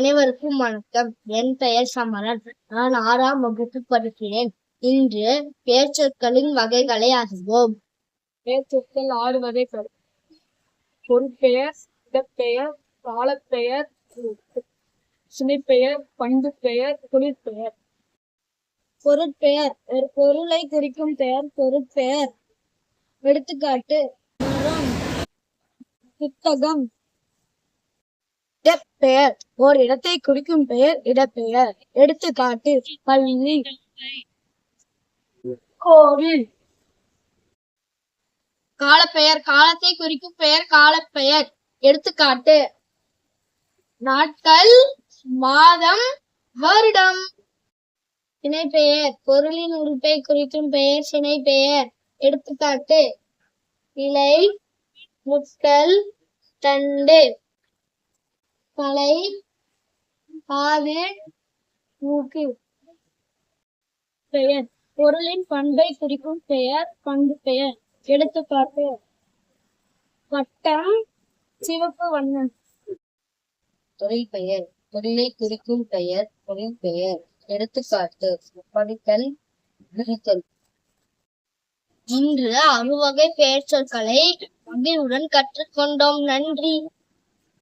அனைவருக்கும் வணக்கம். என் பெயர் சமரன். நான் ஆறாம் வகுப்பு படிக்கிறேன். இன்று பேர்ச்சொற்களின் வகைகளை அறிவோம். பெயர்ச்சொற்கள் ஆறு வகைகள். பொருட்பெயர் இடப்பெயர் காலப்பெயர் சுமைப்பெயர் பண்புப்பெயர் தொழிற்பெயர் பொருட்பெயர். ஒரு பொருளை குறிக்கும் பெயர் பொருட்பெயர். எடுத்துக்காட்டு புத்தகம். பெயர். ஓர் இடத்தை குறிக்கும் பெயர் இடப்பெயர். எடுத்துக்காட்டு பள்ளி. கோவில். காலப்பெயர் காலத்தை குறிக்கும் பெயர் காலப்பெயர். எடுத்துக்காட்டு நாட்கள் மாதம் வருடம். சினைப்பெயர் பொருளின் உறுப்பை குறிக்கும் பெயர் சினைப்பெயர். எடுத்துக்காட்டு இலை முட்டல் தண்டு. தலை காது மூக்கு பெயர். பொருளின் பண்பை குறிக்கும் பெயர் பண்பு பெயர். எடுத்துக்காட்டு. வட்டம் சிவப்பு வண்ணம். தொழில் பெயர் தொழிலை குறிக்கும் பெயர் தொழில் பெயர். எடுத்துக்காட்டு. படித்தல் விரித்தல் இன்று அறுவகை பெயர் சொற்களை மகிழ்வுடன் கற்றுக்கொண்டோம். நன்றி.